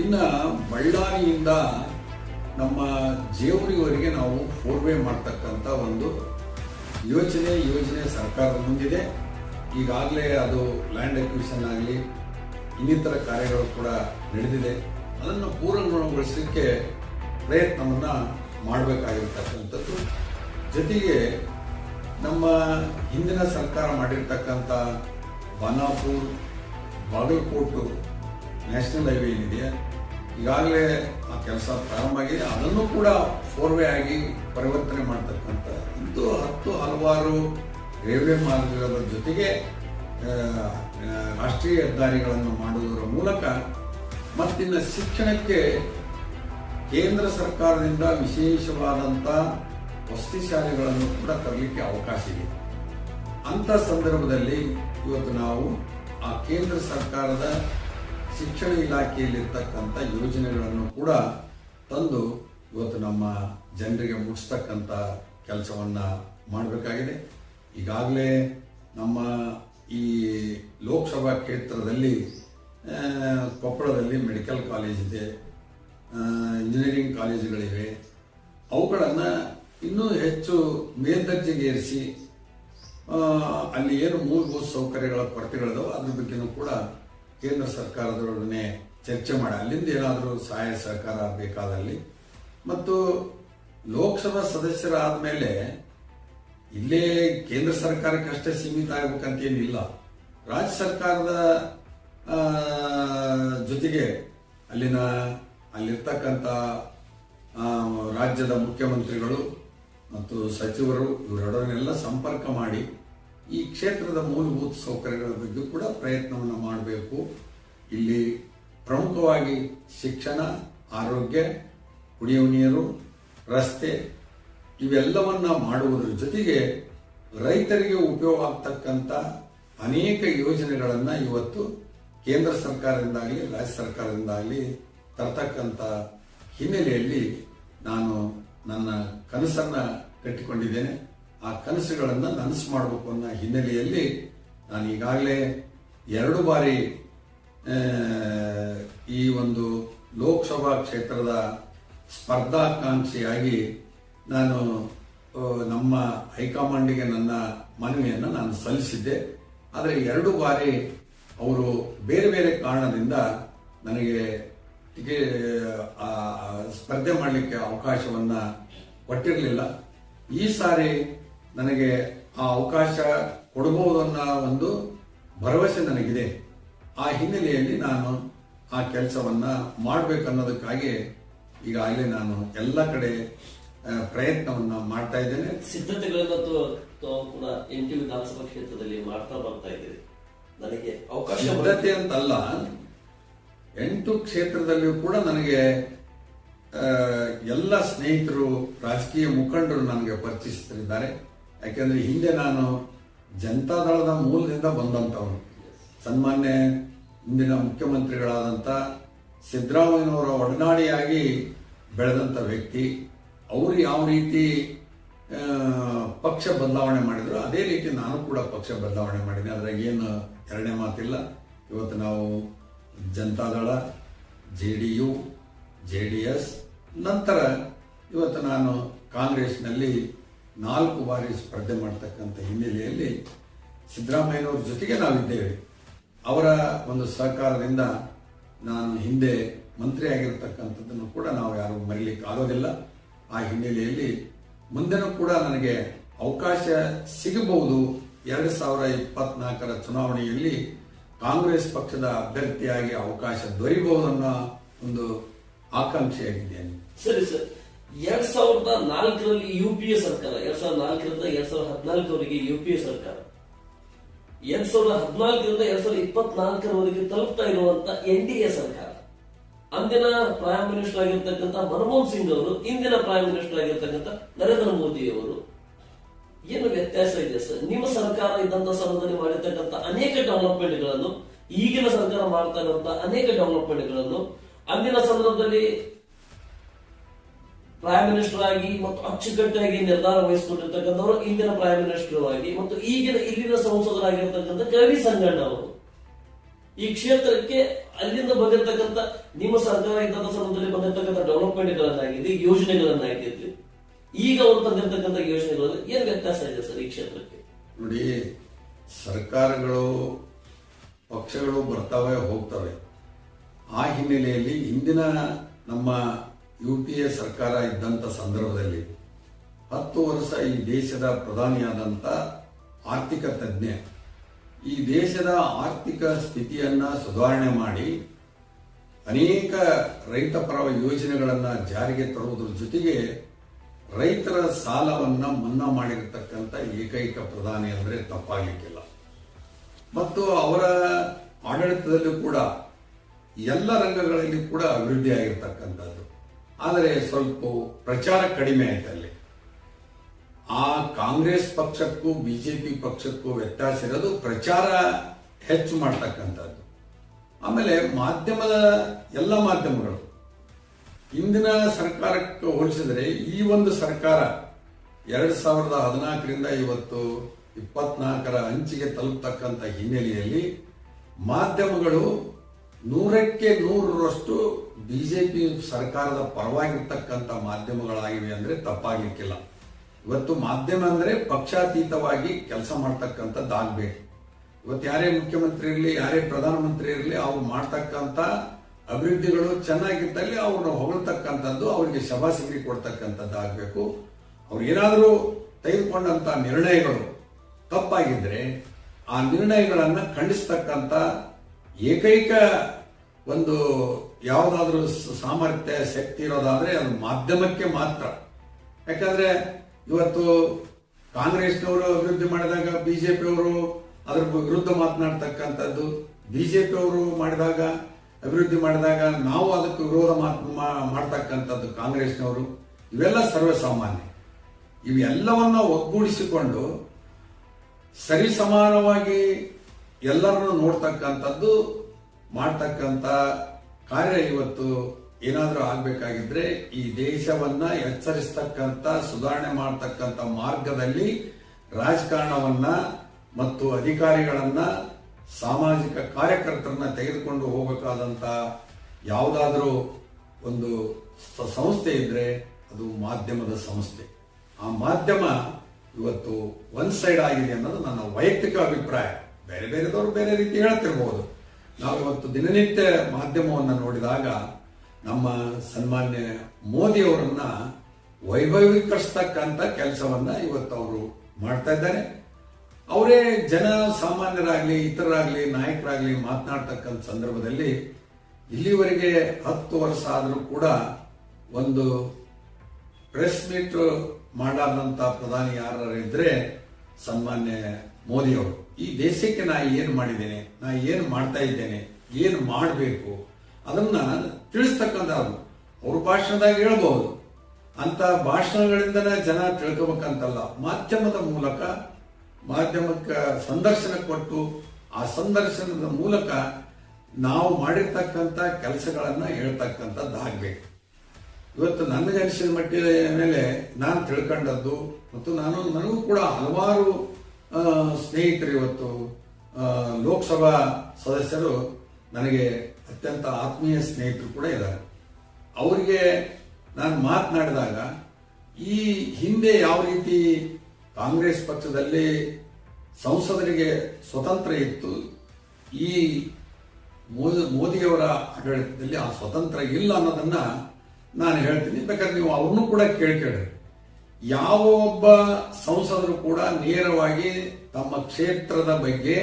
ಇನ್ನ ಬಳ್ಳಾರಿಯಿಂದ ನಮ್ಮ ಜೇವರಿವರೆಗೆ ನಾವು ಫೋರ್ವೇ ಮಾಡ್ತಕ್ಕಂಥ ಒಂದು ಯೋಜನೆ ಯೋಜನೆ ಸರ್ಕಾರದ ಮುಂದಿದೆ. ಈಗಾಗಲೇ ಅದು ಲ್ಯಾಂಡ್ ಅಕ್ವಿಷನ್ ಆಗಲಿ, ಇನ್ನಿತರ ಕಾರ್ಯಗಳು ಕೂಡ ನಡೆದಿದೆ. ಅದನ್ನು ಪೂರ್ಣಗೊಳಿಸಲಿಕ್ಕೆ ಪ್ರಯತ್ನವನ್ನು ಮಾಡಬೇಕಾಗಿರ್ತಕ್ಕಂಥದ್ದು. ಜೊತೆಗೆ ನಮ್ಮ ಹಿಂದಿನ ಸರ್ಕಾರ ಮಾಡಿರ್ತಕ್ಕಂಥ ಬಾನಾಪುರ್, ಬಾಗಲಕೋಟು ನ್ಯಾಷನಲ್ ಹೈವೇ ಏನಿದೆ ಈಗಾಗಲೇ ಆ ಕೆಲಸ ಪ್ರಾರಂಭ ಆಗಿದೆ ಅದನ್ನು ಕೂಡ ಫೋರ್ವೇ ಆಗಿ ಪರಿವರ್ತನೆ ಮಾಡ್ತಕ್ಕಂಥ ಇಂದು ಹತ್ತು ಹಲವಾರು ರೈಲ್ವೆ ಮಾರ್ಗಗಳ ಜೊತೆಗೆ ರಾಷ್ಟ್ರೀಯ ಹೆದ್ದಾರಿಗಳನ್ನು ಮಾಡುವುದರ ಮೂಲಕ ಮತ್ತಿನ್ನು ಶಿಕ್ಷಣಕ್ಕೆ ಕೇಂದ್ರ ಸರ್ಕಾರದಿಂದ ವಿಶೇಷವಾದಂಥ ವಸತಿ ಶಾಲೆಗಳನ್ನು ಕೂಡ ತರಲಿಕ್ಕೆ ಅವಕಾಶ ಇದೆ. ಅಂತ ಸಂದರ್ಭದಲ್ಲಿ ಇವತ್ತು ನಾವು ಆ ಕೇಂದ್ರ ಸರ್ಕಾರದ ಶಿಕ್ಷಣ ಇಲಾಖೆಯಲ್ಲಿರ್ತಕ್ಕಂಥ ಯೋಜನೆಗಳನ್ನು ಕೂಡ ತಂದು ಇವತ್ತು ನಮ್ಮ ಜನರಿಗೆ ಮುಟ್ಟಿಸ್ತಕ್ಕಂಥ ಕೆಲಸವನ್ನು ಮಾಡಬೇಕಾಗಿದೆ. ಈಗಾಗಲೇ ನಮ್ಮ ಈ ಲೋಕಸಭಾ ಕ್ಷೇತ್ರದಲ್ಲಿ ಕೊಪ್ಪಳದಲ್ಲಿ ಮೆಡಿಕಲ್ ಕಾಲೇಜ್ ಇದೆ ಇಂಜಿನಿಯರಿಂಗ್ ಕಾಲೇಜುಗಳಿವೆ. ಅವುಗಳನ್ನು ಇನ್ನೂ ಹೆಚ್ಚು ಮೇಲ್ದರ್ಜೆಗೇರಿಸಿ ಅಲ್ಲಿ ಏನು ಮೂಲಭೂತ ಸೌಕರ್ಯಗಳ ಕೊರತೆಗಳಿದಾವೆ ಅದ್ರ ಬಗ್ಗೆನೂ ಕೂಡ ಕೇಂದ್ರ ಸರ್ಕಾರದೊಡನೆ ಚರ್ಚೆ ಮಾಡಿ, ಅಲ್ಲಿಂದ ಏನಾದರೂ ಸಹಾಯ ಸಹಕಾರ ಬೇಕಾದಲ್ಲಿ. ಮತ್ತು ಲೋಕಸಭಾ ಸದಸ್ಯರಾದ ಮೇಲೆ ಇಲ್ಲೇ ಕೇಂದ್ರ ಸರ್ಕಾರಕ್ಕೆ ಅಷ್ಟೇ ಸೀಮಿತ ಆಗ್ಬೇಕಂತೇನಿಲ್ಲ ರಾಜ್ಯ ಸರ್ಕಾರದ ಜೊತೆಗೆ ಅಲ್ಲಿನ, ಅಲ್ಲಿರ್ತಕ್ಕಂಥ ರಾಜ್ಯದ ಮುಖ್ಯಮಂತ್ರಿಗಳು ಮತ್ತು ಸಚಿವರು ಇವರೊಡನೆಲ್ಲ ಸಂಪರ್ಕ ಮಾಡಿ ಈ ಕ್ಷೇತ್ರದ ಮೂಲಭೂತ ಸೌಕರ್ಯಗಳ ಬಗ್ಗೆ ಕೂಡ ಪ್ರಯತ್ನವನ್ನು ಮಾಡಬೇಕು. ಇಲ್ಲಿ ಪ್ರಮುಖವಾಗಿ ಶಿಕ್ಷಣ, ಆರೋಗ್ಯ, ಕುಡಿಯುವ ನೀರು, ರಸ್ತೆ ಇವೆಲ್ಲವನ್ನ ಮಾಡುವುದರ ಜೊತೆಗೆ ರೈತರಿಗೆ ಉಪಯೋಗ ಆಗ್ತಕ್ಕಂಥ ಅನೇಕ ಯೋಜನೆಗಳನ್ನು ಇವತ್ತು ಕೇಂದ್ರ ಸರ್ಕಾರದಿಂದಾಗಲಿ, ರಾಜ್ಯ ಸರ್ಕಾರದಿಂದಾಗಲಿ ತರ್ತಕ್ಕಂಥ ಹಿನ್ನೆಲೆಯಲ್ಲಿ ನಾನು ನನ್ನ ಕನಸನ್ನ ಕಟ್ಟಿಕೊಂಡಿದ್ದೇನೆ. ಆ ಕನಸುಗಳನ್ನು ನನಸು ಮಾಡಬೇಕು ಅನ್ನೋ ಹಿನ್ನೆಲೆಯಲ್ಲಿ ನಾನು ಈಗಾಗಲೇ ಎರಡು ಬಾರಿ ಈ ಒಂದು ಲೋಕಸಭಾ ಕ್ಷೇತ್ರದ ಸ್ಪರ್ಧಾಕಾಂಕ್ಷಿಯಾಗಿ ನಾನು ನಮ್ಮ ಹೈಕಮಾಂಡಿಗೆ ನನ್ನ ಮನವಿಯನ್ನು ನಾನು ಸಲ್ಲಿಸಿದ್ದೆ. ಆದರೆ ಎರಡು ಬಾರಿ ಅವರು ಬೇರೆ ಬೇರೆ ಕಾರಣದಿಂದ ನನಗೆ ಸ್ಪರ್ಧೆ ಮಾಡಲಿಕ್ಕೆ ಅವಕಾಶವನ್ನು ಕೊಟ್ಟಿರಲಿಲ್ಲ. ಈ ಸಾರಿ ನನಗೆ ಆ ಅವಕಾಶ ಕೊಡಬಹುದನ್ನ ಒಂದು ಭರವಸೆ ನನಗಿದೆ. ಆ ಹಿನ್ನೆಲೆಯಲ್ಲಿ ನಾನು ಆ ಕೆಲಸವನ್ನ ಮಾಡಬೇಕನ್ನೋದಕ್ಕಾಗಿ ಈಗಾಗಲೇ ನಾನು ಎಲ್ಲ ಕಡೆ ಪ್ರಯತ್ನವನ್ನ ಮಾಡ್ತಾ ಇದ್ದೇನೆ. ಸಿದ್ಧತೆಗಳನ್ನು ಕೂಡ ಎಂ ಎಂಟು ವಿಧಾನಸಭಾ ಕ್ಷೇತ್ರದಲ್ಲಿ ಮಾಡ್ತಾ ಬರ್ತಾ ಇದ್ದೀರಿ. ನನಗೆ ಅವಕಾಶ ಸಿದ್ಧತೆ ಅಂತಲ್ಲ ಎಂಟು ಕ್ಷೇತ್ರದಲ್ಲಿಯೂ ಕೂಡ ನನಗೆ ಎಲ್ಲ ಸ್ನೇಹಿತರು ರಾಜಕೀಯ ಮುಖಂಡರು ನನಗೆ ಪರಿಚಯಿಸುತ್ತಿದ್ದಾರೆ ಯಾಕೆಂದ್ರೆ ಹಿಂದೆ ನಾನು ಜನತಾದಳದ ಮೂಲದಿಂದ ಬಂದಂಥವನು. ಸನ್ಮಾನ್ಯ ಇಂದಿನ ಮುಖ್ಯಮಂತ್ರಿಗಳಾದಂಥ ಸಿದ್ದರಾಮಯ್ಯನವರ ಒಡನಾಡಿಯಾಗಿ ಬೆಳೆದಂಥ ವ್ಯಕ್ತಿ. ಅವರು ಯಾವ ರೀತಿ ಪಕ್ಷ ಬದಲಾವಣೆ ಮಾಡಿದ್ರು, ಅದೇ ರೀತಿ ನಾನು ಕೂಡ ಪಕ್ಷ ಬದಲಾವಣೆ ಮಾಡಿದೆ. ಅದ್ರಾಗ ಏನು ಎರಡನೇ ಮಾತಿಲ್ಲ. ಇವತ್ತು ನಾವು Janata Dal J D U, J D S, ನಂತರ ಇವತ್ತು ನಾನು ಕಾಂಗ್ರೆಸ್ನಲ್ಲಿ ನಾಲ್ಕು ಬಾರಿ ಸ್ಪರ್ಧೆ ಮಾಡ್ತಕ್ಕಂಥ ಹಿನ್ನೆಲೆಯಲ್ಲಿ ಸಿದ್ದರಾಮಯ್ಯನವ್ರ ಜೊತೆಗೆ ನಾವಿದ್ದೇವೆ. ಅವರ ಒಂದು ಸಹಕಾರದಿಂದ ನಾನು ಹಿಂದೆ ಮಂತ್ರಿ ಆಗಿರತಕ್ಕಂಥದ್ದನ್ನು ಕೂಡ ನಾವು ಯಾರು ಮರೀಲಿಕ್ಕೆ ಆಗೋದಿಲ್ಲ. ಆ ಹಿನ್ನೆಲೆಯಲ್ಲಿ ಮುಂದೆನೂ ಕೂಡ ನನಗೆ ಅವಕಾಶ ಸಿಗಬಹುದು ಎರಡು ಸಾವಿರ ಇಪ್ಪತ್ನಾಲ್ಕರ ಚುನಾವಣೆಯಲ್ಲಿ ಕಾಂಗ್ರೆಸ್ ಪಕ್ಷದ ಅಭ್ಯರ್ಥಿಯಾಗಿ ಅವಕಾಶ ದೊರೆಯಬಹುದು ಅನ್ನೋ ಒಂದು ಆಕಾಂಕ್ಷೆಯಾಗಿದ್ದೇನೆ. ಸರಿ ಸರ್. ಎರಡ್ ಸಾವಿರದ ನಾಲ್ಕರಲ್ಲಿ ಯು ಪಿ ಎ ಸರ್ಕಾರ, ಎರಡ್ ಸಾವಿರದ ನಾಲ್ಕರಿಂದ ಎರಡ್ ಸಾವಿರದ ಹದಿನಾಲ್ಕರವರೆಗೆ ಯು ಪಿ ಎ ಸರ್ಕಾರ. ಎರಡ್ ಸಾವಿರದ ಹದಿನಾಲ್ಕರಿಂದ ಎರಡ್ ಸಾವಿರದ ಇಪ್ಪತ್ನಾಲ್ಕರವರೆಗೆ ತಲುಪ್ತಾ ಇರುವಂತ ಎನ್ ಡಿ ಎ ಸರ್ಕಾರ. ಅಂದಿನ ಪ್ರೈಮ್ ಮಿನಿಸ್ಟರ್ ಆಗಿರ್ತಕ್ಕಂಥ ಮನಮೋಹನ್ ಸಿಂಗ್ ಅವರು, ಇಂದಿನ ಪ್ರೈಮ್ ಮಿನಿಸ್ಟರ್ ಆಗಿರ್ತಕ್ಕಂಥ ನರೇಂದ್ರ ಮೋದಿ ಅವರು, ಏನು ವ್ಯತ್ಯಾಸ ಇದೆ ಸರ್? ನಿಮ್ಮ ಸರ್ಕಾರ ಇದ್ದಂತ ಸಮಯದಲ್ಲಿ ಮಾಡಿರ್ತಕ್ಕಂಥ ಅನೇಕ ಡೆವಲಪ್ಮೆಂಟ್ಗಳನ್ನು ಈಗಿನ ಸರ್ಕಾರ ಮಾಡ್ತಾ ಅನೇಕ ಅನೇಕ ಡೆವಲಪ್ಮೆಂಟ್ಗಳನ್ನು ಅಂದಿನ ಸಂದರ್ಭದಲ್ಲಿ ಪ್ರೈಮ್ ಮಿನಿಸ್ಟರ್ ಆಗಿ ಮತ್ತು ಅಚ್ಚುಕಟ್ಟಾಗಿ ನಿರ್ಧಾರ ವಹಿಸಿಕೊಂಡಿರ್ತಕ್ಕಂಥವರು ಇಂದಿನ ಪ್ರೈಮ್ ಮಿನಿಸ್ಟರ್ ಆಗಿ ಮತ್ತು ಈಗಿನ ಇಲ್ಲಿನ ಸಂಸದರಾಗಿರ್ತಕ್ಕಂಥ ಕವಿ ಸಂಗಣ್ಣ ಅವರು. ಈ ಕ್ಷೇತ್ರಕ್ಕೆ ಅಲ್ಲಿಂದ ಬಂದಿರತಕ್ಕಂಥ ನಿಮ್ಮ ಸರ್ಕಾರ ಇದ್ದಂಥ ಸಂದರ್ಭದಲ್ಲಿ ಬಂದಿರತಕ್ಕಂಥ ಡೆವಲಪ್ಮೆಂಟ್ಗಳನ್ನಾಗಿದೆ ಯೋಜನೆಗಳನ್ನಾಗಿದ್ದು ಈಗ ಅವರು ತಂದಿರತಕ್ಕಂಥ ಯೋಜನೆಗಳಲ್ಲಿ ಏನ್ ವ್ಯತ್ಯಾಸ ಇದೆ ಸರ್ ಈ ಕ್ಷೇತ್ರಕ್ಕೆ? ನೋಡಿ, ಸರ್ಕಾರಗಳು, ಪಕ್ಷಗಳು ಬರ್ತವೆ, ಹೋಗ್ತವೆ. ಆ ಹಿನ್ನೆಲೆಯಲ್ಲಿ ಇಂದಿನ ನಮ್ಮ ಯು ಪಿ ಎ ಸರ್ಕಾರ ಇದ್ದಂಥ ಸಂದರ್ಭದಲ್ಲಿ ಹತ್ತು ವರ್ಷ ಈ ದೇಶದ ಪ್ರಧಾನಿಯಾದಂಥ ಆರ್ಥಿಕ ತಜ್ಞ ಈ ದೇಶದ ಆರ್ಥಿಕ ಸ್ಥಿತಿಯನ್ನ ಸುಧಾರಣೆ ಮಾಡಿ ಅನೇಕ ರೈತಪರ ಯೋಜನೆಗಳನ್ನು ಜಾರಿಗೆ ತರುವುದರ ಜೊತೆಗೆ ರೈತರ ಸಾಲವನ್ನ ಮನ್ನಾ ಮಾಡಿರತಕ್ಕಂಥ ಏಕೈಕ ಪ್ರಧಾನಿ ಅಂದರೆ ತಪ್ಪಾಗಲಿಕ್ಕಿಲ್ಲ. ಮತ್ತು ಅವರ ಆಡಳಿತದಲ್ಲೂ ಕೂಡ ಎಲ್ಲ ರಂಗಗಳಲ್ಲಿ ಕೂಡ ಅಭಿವೃದ್ಧಿ ಆಗಿರ್ತಕ್ಕಂಥದ್ದು. ಆದರೆ ಸ್ವಲ್ಪ ಪ್ರಚಾರ ಕಡಿಮೆ ಆಯ್ತು ಅಲ್ಲಿ ಆ ಕಾಂಗ್ರೆಸ್ ಪಕ್ಷಕ್ಕೂ ಬಿಜೆಪಿ ಪಕ್ಷಕ್ಕೂ ವ್ಯತ್ಯಾಸ ಇರೋದು ಪ್ರಚಾರ ಹೆಚ್ಚು ಮಾಡ್ತಕ್ಕಂಥದ್ದು. ಆಮೇಲೆ ಮಾಧ್ಯಮದ ಎಲ್ಲ ಮಾಧ್ಯಮಗಳು. ಇಂದಿನ ಸರ್ಕಾರಕ್ಕೆ ಹೋಲಿಸಿದರೆ ಈ ಒಂದು ಸರ್ಕಾರ ಎರಡು ಸಾವಿರದ ಹದಿನಾಲ್ಕರಿಂದ ಇವತ್ತು ಇಪ್ಪತ್ನಾಲ್ಕರ ಅಂಚಿಗೆ ತಲುಪತಕ್ಕಂಥ ಹಿನ್ನೆಲೆಯಲ್ಲಿ ಮಾಧ್ಯಮಗಳು ನೂರಕ್ಕೆ ನೂರರಷ್ಟು ಬಿಜೆಪಿ ಸರ್ಕಾರದ ಪರವಾಗಿರ್ತಕ್ಕಂಥ ಮಾಧ್ಯಮಗಳಾಗಿವೆ ಅಂದ್ರೆ ತಪ್ಪಾಗಿರ್ಕಿಲ್ಲ ಇವತ್ತು ಮಾಧ್ಯಮ ಅಂದ್ರೆ ಪಕ್ಷಾತೀತವಾಗಿ ಕೆಲಸ ಮಾಡ್ತಕ್ಕಂಥದ್ದಾಗಬೇಕು ಇವತ್ತು ಯಾರೇ ಮುಖ್ಯಮಂತ್ರಿ ಇರಲಿ, ಯಾರೇ ಪ್ರಧಾನಮಂತ್ರಿ ಇರಲಿ, ಅವ್ರು ಮಾಡ್ತಕ್ಕಂಥ ಅಭಿವೃದ್ಧಿಗಳು ಚೆನ್ನಾಗಿದ್ದಲ್ಲಿ ಅವ್ರನ್ನ ಹೊಗಳ್ತಕ್ಕಂಥದ್ದು, ಅವರಿಗೆ ಶಬಾಸಿಗೆ ಕೊಡ್ತಕ್ಕಂಥದ್ದು ಆಗಬೇಕು. ಅವ್ರು ಏನಾದರೂ ತೆಗೆದುಕೊಂಡಂಥ ನಿರ್ಣಯಗಳು ತಪ್ಪಾಗಿದ್ರೆ ಆ ನಿರ್ಣಯಗಳನ್ನು ಖಂಡಿಸ್ತಕ್ಕಂಥ ಏಕೈಕ ಒಂದು ಯಾವುದಾದ್ರೂ ಸಾಮರ್ಥ್ಯ, ಶಕ್ತಿ ಇರೋದಾದ್ರೆ ಅದು ಮಾಧ್ಯಮಕ್ಕೆ ಮಾತ್ರ. ಯಾಕಂದ್ರೆ ಇವತ್ತು ಕಾಂಗ್ರೆಸ್ನವರು ಅಭಿವೃದ್ಧಿ ಮಾಡಿದಾಗ ಬಿಜೆಪಿ ಅವರು ಅದ್ರ ವಿರುದ್ಧ ಮಾತನಾಡ್ತಕ್ಕಂಥದ್ದು ಬಿಜೆಪಿ ಅವರು ಮಾಡಿದಾಗ ಅಭಿವೃದ್ಧಿ ಮಾಡಿದಾಗ ನಾವು ಅದಕ್ಕೆ ವಿರೋಧ ಮಾತ್ ಮಾಡ್ತಕ್ಕಂಥದ್ದು ಕಾಂಗ್ರೆಸ್ನವರು, ಇವೆಲ್ಲ ಸರ್ವಸಾಮಾನ್ಯ. ಇವೆಲ್ಲವನ್ನ ಒಗ್ಗೂಡಿಸಿಕೊಂಡು ಸರಿ ಸಮಾನವಾಗಿ ಎಲ್ಲರನ್ನು ನೋಡ್ತಕ್ಕಂಥದ್ದು, ಮಾಡ್ತಕ್ಕಂಥ ಕಾರ್ಯ ಇವತ್ತು ಏನಾದರೂ ಆಗಬೇಕಾಗಿದ್ರೆ ಈ ದೇಶವನ್ನ ಎಚ್ಚರಿಸ್ತಕ್ಕಂಥ, ಸುಧಾರಣೆ ಮಾಡ್ತಕ್ಕಂಥ ಮಾರ್ಗದಲ್ಲಿ ರಾಜಕಾರಣವನ್ನ ಮತ್ತು ಅಧಿಕಾರಿಗಳನ್ನ, ಸಾಮಾಜಿಕ ಕಾರ್ಯಕರ್ತರನ್ನ ತೆಗೆದುಕೊಂಡು ಹೋಗಬೇಕಾದಂತ ಯಾವುದಾದ್ರೂ ಒಂದು ಸಂಸ್ಥೆ ಇದ್ರೆ ಅದು ಮಾಧ್ಯಮದ ಸಂಸ್ಥೆ. ಆ ಮಾಧ್ಯಮ ಇವತ್ತು ಒನ್ ಸೈಡ್ ಆಗಿದೆ ಅನ್ನೋದು ನನ್ನ ವೈಯಕ್ತಿಕ ಅಭಿಪ್ರಾಯ. ಬೇರೆ ಬೇರೆದವರು ಬೇರೆ ರೀತಿ ಹೇಳ್ತಿರ್ಬೋದು. ನಾವು ಇವತ್ತು ದಿನನಿತ್ಯ ಮಾಧ್ಯಮವನ್ನು ನೋಡಿದಾಗ ನಮ್ಮ ಸನ್ಮಾನ್ಯ ಮೋದಿ ಅವರನ್ನ ವೈಭವೀಕರಿಸ್ತಕ್ಕಂಥ ಕೆಲಸವನ್ನ ಇವತ್ತು ಅವರು ಮಾಡ್ತಾ ಇದ್ದಾರೆ. ಅವರೇ ಜನ ಸಾಮಾನ್ಯರಾಗ್ಲಿ, ಇತರರಾಗ್ಲಿ, ನಾಯಕರಾಗ್ಲಿ ಮಾತನಾಡ್ತಕ್ಕಂಥ ಸಂದರ್ಭದಲ್ಲಿ ಇಲ್ಲಿವರೆಗೆ ಹತ್ತು ವರ್ಷ ಆದರೂ ಕೂಡ ಒಂದು ಪ್ರೆಸ್ ಮೀಟ್ ಮಾಡಾದಂಥ ಪ್ರಧಾನಿ ಯಾರು ಇದ್ರೆ ಸನ್ಮಾನ್ಯ ಮೋದಿ ಅವರು ಈ ದೇಶಕ್ಕೆ ನಾ ಏನು ಮಾಡಿದ್ದೇನೆ? ನಾ ಏನು ಮಾಡ್ತಾ ಇದ್ದೇನೆ? ಏನು ಮಾಡಬೇಕು? ಅದನ್ನ ತಿಳಿಸ್ತಕ್ಕಂಥದ್ದು. ಅವ್ರ ಭಾಷಣದಾಗ ಹೇಳ್ಬಹುದು ಅಂತ ಭಾಷಣಗಳಿಂದನೇ ಜನ ತಿಳ್ಕೊಬೇಕಂತಲ್ಲ. ಮಾಧ್ಯಮದ ಮೂಲಕ, ಮಾಧ್ಯಮಕ್ಕೆ ಸಂದರ್ಶನ ಕೊಟ್ಟು, ಆ ಸಂದರ್ಶನದ ಮೂಲಕ ನಾವು ಮಾಡಿರ್ತಕ್ಕಂಥ ಕೆಲಸಗಳನ್ನು ಹೇಳ್ತಕ್ಕಂಥದ್ದಾಗಬೇಕು ಇವತ್ತು ನನಗೆ ಅನಿಸಿದ ಮಟ್ಟಿದ ಮೇಲೆ ನಾನು ತಿಳ್ಕೊಂಡದ್ದು ಮತ್ತು ನಾನು, ನನಗೂ ಕೂಡ ಹಲವಾರು ಸ್ನೇಹಿತರು ಇವತ್ತು ಲೋಕಸಭಾ ಸದಸ್ಯರು ನನಗೆ ಅತ್ಯಂತ ಆತ್ಮೀಯ ಸ್ನೇಹಿತರು ಕೂಡ ಇದ್ದಾರೆ. ಅವರಿಗೆ ನಾನು ಮಾತನಾಡಿದಾಗ, ಈ ಹಿಂದೆ ಯಾವ ರೀತಿ ಕಾಂಗ್ರೆಸ್ ಪಕ್ಷದಲ್ಲಿ ಸಂಸದರಿಗೆ ಸ್ವತಂತ್ರ ಇತ್ತು, ಈ ಮೋದಿ, ಮೋದಿಯವರ ಆಡಳಿತದಲ್ಲಿ ಆ ಸ್ವತಂತ್ರ ಇಲ್ಲ ಅನ್ನೋದನ್ನ ನಾನು ಹೇಳ್ತೀನಿ. ಬೇಕಾದ್ರೆ ನೀವು ಅವ್ರನ್ನೂ ಕೂಡ ಕೇಳ್ಕೇಳ್ರಿ. ಯಾವ ಒಬ್ಬ ಸಂಸದರು ಕೂಡ ನೇರವಾಗಿ ತಮ್ಮ ಕ್ಷೇತ್ರದ ಬಗ್ಗೆ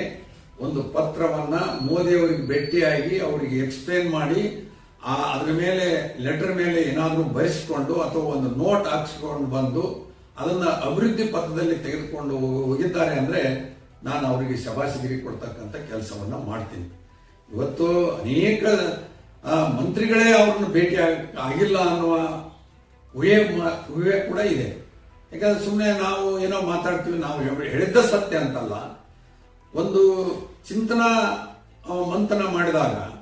ಒಂದು ಪತ್ರವನ್ನ ಮೋದಿಯವರಿಗೆ ಭೇಟಿಯಾಗಿ ಅವರಿಗೆ ಎಕ್ಸ್ಪ್ಲೇನ್ ಮಾಡಿ ಅದ್ರ ಮೇಲೆ ಲೆಟರ್ ಮೇಲೆ ಏನಾದರೂ ಬರೆಸಿಕೊಂಡು ಅಥವಾ ಒಂದು ನೋಟ್ ಹಾಕ್ಸ್ಕೊಂಡು ಬಂದು ಅದನ್ನ ಅಭಿವೃದ್ಧಿ ಪಥದಲ್ಲಿ ತೆಗೆದುಕೊಂಡು ಹೋಗಿದ್ದಾರೆ ಅಂದ್ರೆ ನಾನು ಅವರಿಗೆ ಶಬಾಸಿಗಿರಿ ಕೊಡ್ತಕ್ಕಂಥ ಕೆಲಸವನ್ನ ಮಾಡ್ತೀನಿ. ಇವತ್ತು ಅನೇಕ ಮಂತ್ರಿಗಳೇ ಅವ್ರನ್ನ ಭೇಟಿ ಆಗಿಲ್ಲ ಅನ್ನುವ ಊಹೆ ಊಹೆ ಕೂಡ ಇದೆ. ಯಾಕಂದ್ರೆ ಸುಮ್ಮನೆ ನಾವು ಏನೋ ಮಾತಾಡ್ತೀವಿ, ನಾವು ಹೇಳ್- ಹೇಳಿದ್ದ ಸತ್ಯ ಅಂತಲ್ಲ. ಒಂದು ಚಿಂತನ ಮಂಥನ ಮಾಡಿದಾಗ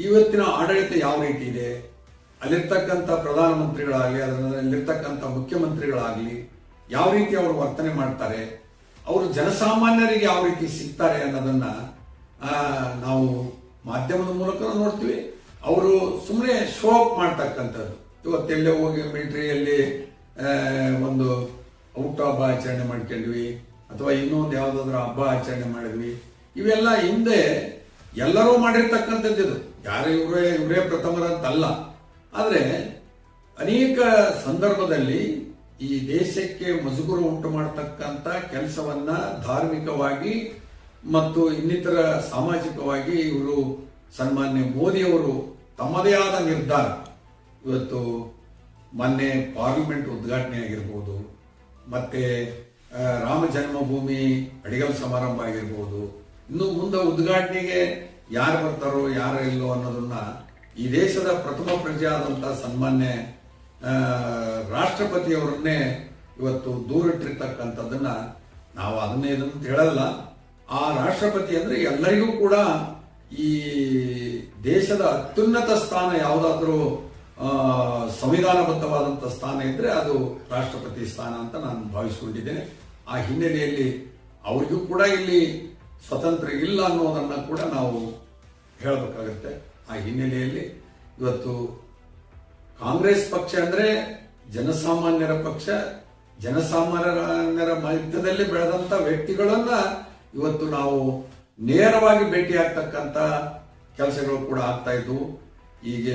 ಇವತ್ತಿನ ಆಡಳಿತ ಯಾವ ರೀತಿ ಇದೆ? ಅಲ್ಲಿರ್ತಕ್ಕಂಥ ಪ್ರಧಾನಮಂತ್ರಿಗಳಾಗಲಿ ಅದರಲ್ಲಿರ್ತಕ್ಕಂಥ ಮುಖ್ಯಮಂತ್ರಿಗಳಾಗಲಿ, ಯಾವ ರೀತಿ ಅವರು ವರ್ತನೆ ಮಾಡ್ತಾರೆ? ಅವರು ಜನಸಾಮಾನ್ಯರಿಗೆ ಯಾವ ರೀತಿ ಸಿಗ್ತಾರೆ ಅನ್ನೋದನ್ನ ನಾವು ಮಾಧ್ಯಮದ ಮೂಲಕ ನೋಡ್ತೀವಿ. ಅವರು ಸುಮ್ಮನೆ ಶೋ ಅಪ್ ಮಾಡ್ತಕ್ಕಂಥದ್ದು. ಇವತ್ತೆಲ್ಲೇ ಹೋಗಿ ಮಿಲಿಟರಿಯಲ್ಲಿ ಒಂದು ಔಟ್ ಹಬ್ಬ ಆಚರಣೆ ಮಾಡ್ಕೊಂಡ್ವಿ, ಅಥವಾ ಇನ್ನೊಂದು ಯಾವುದಾದ್ರೂ ಹಬ್ಬ ಆಚರಣೆ ಮಾಡಿದ್ವಿ. ಇವೆಲ್ಲ ಹಿಂದೆ ಎಲ್ಲರೂ ಮಾಡಿರ್ತಕ್ಕಂಥದ್ದು ಇದು. ಯಾರು ಇವರೇ ಇವರೇ ಪ್ರಥಮರಂತಲ್ಲ. ಆದರೆ ಅನೇಕ ಸಂದರ್ಭದಲ್ಲಿ ಈ ದೇಶಕ್ಕೆ ಮುಜುಗುರು ಉಂಟು ಮಾಡತಕ್ಕಂಥ ಕೆಲಸವನ್ನ ಧಾರ್ಮಿಕವಾಗಿ ಮತ್ತು ಇನ್ನಿತರ ಸಾಮಾಜಿಕವಾಗಿ ಇವರು ಸನ್ಮಾನ್ಯ ಮೋದಿಯವರು ತಮ್ಮದೇ ಆದ ನಿರ್ಧಾರ. ಇವತ್ತು ಮೊನ್ನೆ ಪಾರ್ಲಿಮೆಂಟ್ ಉದ್ಘಾಟನೆ ಆಗಿರ್ಬೋದು, ಮತ್ತೆ ರಾಮ ಜನ್ಮಭೂಮಿ ಅಡಿಗಲ್ ಸಮಾರಂಭ ಆಗಿರ್ಬೋದು, ಇನ್ನು ಮುಂದೆ ಉದ್ಘಾಟನೆಗೆ ಯಾರು ಬರ್ತಾರೋ, ಯಾರು ಇಲ್ಲೋ ಅನ್ನೋದನ್ನ ಈ ದೇಶದ ಪ್ರಥಮ ಪ್ರಜೆ ಆದಂತ ಸನ್ಮಾನ್ಯ ರಾಷ್ಟ್ರಪತಿಯವರನ್ನೇ ಇವತ್ತು ದೂರಿಟ್ಟಿರ್ತಕ್ಕಂಥದ್ದನ್ನ ನಾವು ಅದನ್ನೇ ಇದನ್ನು ಹೇಳಲ್ಲ. ಆ ರಾಷ್ಟ್ರಪತಿ ಅಂದ್ರೆ ಎಲ್ಲರಿಗೂ ಕೂಡ ಈ ದೇಶದ ಅತ್ಯುನ್ನತ ಸ್ಥಾನ ಯಾವುದಾದ್ರೂ ಸಂವಿಧಾನಬದ್ಧವಾದಂಥ ಸ್ಥಾನ ಇದ್ದರೆ ಅದು ರಾಷ್ಟ್ರಪತಿ ಸ್ಥಾನ ಅಂತ ನಾನು ಭಾವಿಸಿಕೊಂಡಿದ್ದೇನೆ. ಆ ಹಿನ್ನೆಲೆಯಲ್ಲಿ ಅವರಿಗೂ ಕೂಡ ಇಲ್ಲಿ ಸ್ವತಂತ್ರ ಇಲ್ಲ ಅನ್ನೋದನ್ನು ಕೂಡ ನಾವು ಹೇಳಬೇಕಾಗುತ್ತೆ. ಆ ಹಿನ್ನೆಲೆಯಲ್ಲಿ ಇವತ್ತು ಕಾಂಗ್ರೆಸ್ ಪಕ್ಷ ಅಂದರೆ ಜನಸಾಮಾನ್ಯರ ಪಕ್ಷ, ಜನಸಾಮಾನ್ಯರ ಮಧ್ಯದಲ್ಲಿ ಬೆಳೆದಂಥ ವ್ಯಕ್ತಿಗಳನ್ನು ಇವತ್ತು ನಾವು ನೇರವಾಗಿ ಭೇಟಿಯಾಗ್ತಕ್ಕಂಥ ಕೆಲಸಗಳು ಕೂಡ ಆಗ್ತಾ ಇದ್ವು. ಈಗ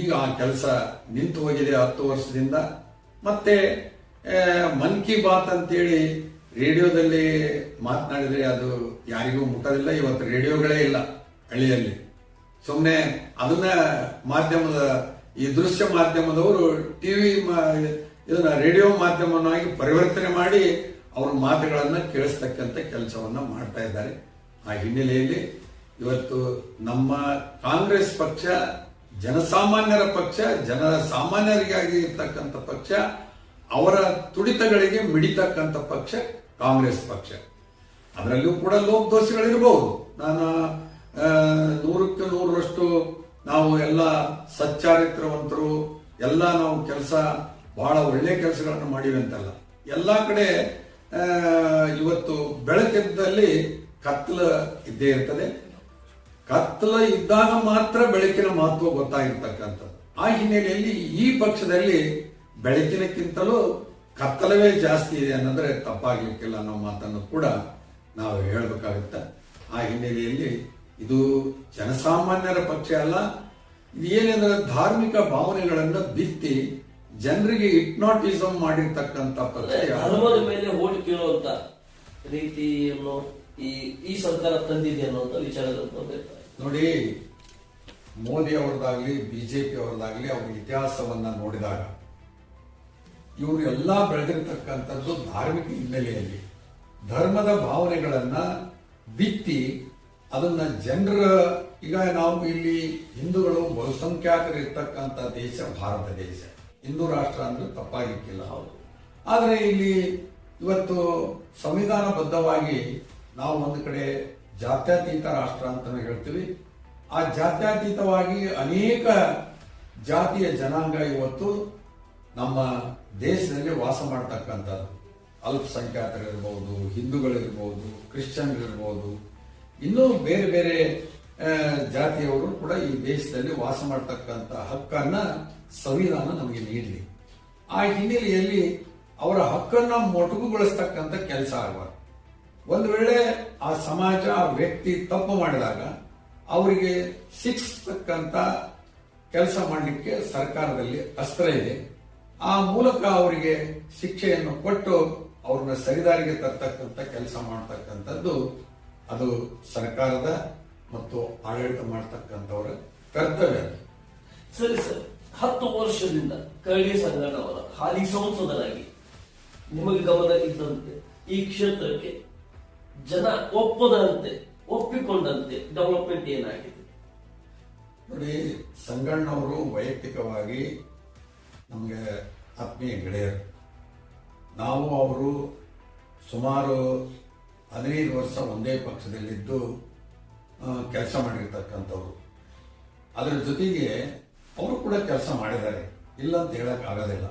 ಈಗ ಆ ಕೆಲಸ ನಿಂತು ಹೋಗಿದೆ ಹತ್ತು ವರ್ಷದಿಂದ. ಮತ್ತೆ ಮನ್ ಕಿ ಬಾತ್ ಅಂತೇಳಿ ರೇಡಿಯೋದಲ್ಲಿ ಮಾತನಾಡಿದ್ರೆ ಅದು ಯಾರಿಗೂ ಮುಟ್ಟೋದಿಲ್ಲ. ಇವತ್ತು ರೇಡಿಯೋಗಳೇ ಇಲ್ಲ ಹಳ್ಳಿಯಲ್ಲಿ. ಸುಮ್ಮನೆ ಅದನ್ನ ಮಾಧ್ಯಮದ, ಈ ದೃಶ್ಯ ಮಾಧ್ಯಮದವರು ಟಿವಿ ಇದನ್ನ ರೇಡಿಯೋ ಮಾಧ್ಯಮವನ್ನಾಗಿ ಪರಿವರ್ತನೆ ಮಾಡಿ ಅವ್ರ ಮಾತುಗಳನ್ನು ಕೇಳಿಸ್ತಕ್ಕಂಥ ಕೆಲಸವನ್ನ ಮಾಡ್ತಾ ಇದ್ದಾರೆ. ಆ ಹಿನ್ನೆಲೆಯಲ್ಲಿ ಇವತ್ತು ನಮ್ಮ ಕಾಂಗ್ರೆಸ್ ಪಕ್ಷ ಜನಸಾಮಾನ್ಯರ ಪಕ್ಷ ಜನ ಸಾಮಾನ್ಯರಿಗಾಗಿ ಇರ್ತಕ್ಕಂಥ ಪಕ್ಷ ಅವರ ತುಡಿತಗಳಿಗೆ ಮಿಡಿತಕ್ಕಂಥ ಪಕ್ಷ ಕಾಂಗ್ರೆಸ್ ಪಕ್ಷ. ಅದರಲ್ಲಿಯೂ ಕೂಡ ಲೋಪದೋಷಗಳಿರಬಹುದು ನಾನು ಆ, ನೂರಕ್ಕೆ ನೂರರಷ್ಟು ನಾವು ಎಲ್ಲ ಸಚ್ಚಾರಿತ್ರವಂತರು ಎಲ್ಲ ನಾವು ಕೆಲಸ ಬಹಳ ಒಳ್ಳೆ ಕೆಲಸಗಳನ್ನು ಮಾಡಿವೆ ಅಂತಲ್ಲ. ಎಲ್ಲ ಕಡೆ ಇವತ್ತು ಬೆಳಕಿದ್ದಲ್ಲಿ ಕತ್ತಲ ಇದ್ದೇ ಇರ್ತದೆ. ಕತ್ತಲ ಇದ್ದಾಗ ಮಾತ್ರ ಬೆಳಕಿನ ಮಹತ್ವ ಗೊತ್ತಾಗಿರ್ತಕ್ಕಂಥದ್ದು. ಆ ಹಿನ್ನೆಲೆಯಲ್ಲಿ ಈ ಪಕ್ಷದಲ್ಲಿ ಬೆಳಕಿನಕ್ಕಿಂತಲೂ ಕತ್ತಲವೇ ಜಾಸ್ತಿ ಇದೆ ಅನ್ನೋದ್ರೆ ತಪ್ಪಾಗ್ಲಿಕ್ಕಿಲ್ಲ ಅನ್ನೋ ಮಾತನ್ನು ಕೂಡ ನಾವು ಹೇಳಬೇಕಾಗುತ್ತೆ. ಆ ಹಿನ್ನೆಲೆಯಲ್ಲಿ ಇದು ಜನಸಾಮಾನ್ಯರ ಪಕ್ಷ ಅಲ್ಲ ಏನೆಂದ್ರೆ ಧಾರ್ಮಿಕ ಭಾವನೆಗಳನ್ನು ಬಿತ್ತಿ ಜನರಿಗೆ ಇಟ್ನಾಟಿಸಮ್ ಮಾಡಿರ್ತಕ್ಕಂಥ ಪಕ್ಷ ಮೇಲೆ ಕೇಳುವಂತ ರೀತಿಯನ್ನು ಈ ಈ ಸರ್ಕಾರ ತಂದಿದೆ ಅನ್ನೋ ವಿಚಾರಗಳು ನೋಡಿ ಮೋದಿ ಅವರದಾಗ್ಲಿ ಬಿಜೆಪಿ ಅವರದಾಗ್ಲಿ ಅವ್ರ ಇತಿಹಾಸವನ್ನ ನೋಡಿದಾಗ ಇವರು ಎಲ್ಲ ಬೆಳೆದಿರ್ತಕ್ಕಂಥದ್ದು ಧಾರ್ಮಿಕ ಹಿನ್ನೆಲೆಯಲ್ಲಿ. ಧರ್ಮದ ಭಾವನೆಗಳನ್ನ ಬಿತ್ತಿ ಅದನ್ನ ಜನರ ಈಗ ನಾವು ಇಲ್ಲಿ ಹಿಂದೂಗಳು ಬಹುಸಂಖ್ಯಾತರು ಇರ್ತಕ್ಕಂಥ ದೇಶ ಭಾರತ ದೇಶ. ಹಿಂದೂ ರಾಷ್ಟ್ರ ಅಂದ್ರೆ ತಪ್ಪಾಗಿಕ್ಕಿಲ್ಲ. ಹೌದು. ಆದರೆ ಇಲ್ಲಿ ಇವತ್ತು ಸಂವಿಧಾನಬದ್ಧವಾಗಿ ನಾವು ಒಂದು ಕಡೆ ಜಾತ್ಯತೀತ ರಾಷ್ಟ್ರ ಅಂತ ಹೇಳ್ತೀವಿ. ಆ ಜಾತ್ಯತೀತವಾಗಿ ಅನೇಕ ಜಾತಿಯ ಜನಾಂಗ ಇವತ್ತು ನಮ್ಮ ದೇಶದಲ್ಲಿ ವಾಸ ಮಾಡ್ತಕ್ಕಂಥದ್ದು. ಅಲ್ಪಸಂಖ್ಯಾತರಿರ್ಬೋದು, ಹಿಂದೂಗಳಿರ್ಬೋದು ಕ್ರಿಶ್ಚಿಯನ್ಗಳಿರ್ಬೋದು ಇನ್ನೂ ಬೇರೆ ಬೇರೆ ಜಾತಿಯವರು ಕೂಡ ಈ ದೇಶದಲ್ಲಿ ವಾಸ ಮಾಡ್ತಕ್ಕಂಥ ಹಕ್ಕನ್ನ ಸಂವಿಧಾನ ನಮಗೆ ನೀಡಲಿ. ಆ ಹಿನ್ನೆಲೆಯಲ್ಲಿ ಅವರ ಹಕ್ಕನ್ನ ಮೊಟಕುಗೊಳಿಸ್ತಕ್ಕಂಥ ಕೆಲಸ ಆಗಬಾರ್ದು ಒಂದು ವೇಳೆ ಆ ಸಮಾಜ, ಆ ವ್ಯಕ್ತಿ ತಪ್ಪು ಮಾಡಿದಾಗ ಅವರಿಗೆ ಶಿಕ್ಷಿಸ್ತಕ್ಕಂಥ ಕೆಲಸ ಮಾಡಲಿಕ್ಕೆ ಸರ್ಕಾರದಲ್ಲಿ ಅಸ್ತ್ರ ಇದೆ ಆ ಮೂಲಕ ಅವರಿಗೆ ಶಿಕ್ಷೆಯನ್ನು ಕೊಟ್ಟು ಅವ್ರನ್ನ ಸರಿದಾರಿಗೆ ತರ್ತಕ್ಕಂಥ ಕೆಲಸ ಮಾಡ್ತಕ್ಕಂಥದ್ದು ಅದು ಸರ್ಕಾರದ ಮತ್ತು ಆಡಳಿತ ಮಾಡ್ತಕ್ಕಂಥವರ ಕರ್ತವ್ಯ ಅದು. ಸರಿ ಸರ್, ಹತ್ತು ವರ್ಷದಿಂದ ಕರಡಿ ಸಂಗಣ್ಣವರ ಹಾಲಿ ಸಂಸದರಾಗಿ ನಿಮಗೆ ಗಮನ ಇದ್ದಂತೆ ಈ ಕ್ಷೇತ್ರಕ್ಕೆ ಜನ ಒಪ್ಪದಂತೆ, ಒಪ್ಪಿಕೊಂಡಂತೆ ಡೆವಲಪ್ಮೆಂಟ್ ಏನಾಗಿದೆ? ನೋಡಿ, ಸಂಗಣ್ಣವರು ವೈಯಕ್ತಿಕವಾಗಿ ನಮಗೆ ಆತ್ಮೀಯ ಗೆಳೆಯರು. ನಾವು ಅವರು ಸುಮಾರು ಹದಿನೈದು ವರ್ಷ ಒಂದೇ ಪಕ್ಷದಲ್ಲಿದ್ದು ಕೆಲಸ ಮಾಡಿರ್ತಕ್ಕಂಥವ್ರು. ಅದರ ಜೊತೆಗೆ ಅವರು ಕೂಡ ಕೆಲಸ ಮಾಡಿದ್ದಾರೆ. ಇಲ್ಲ ಅಂತ ಹೇಳೋಕ್ಕಾಗೋದಿಲ್ಲ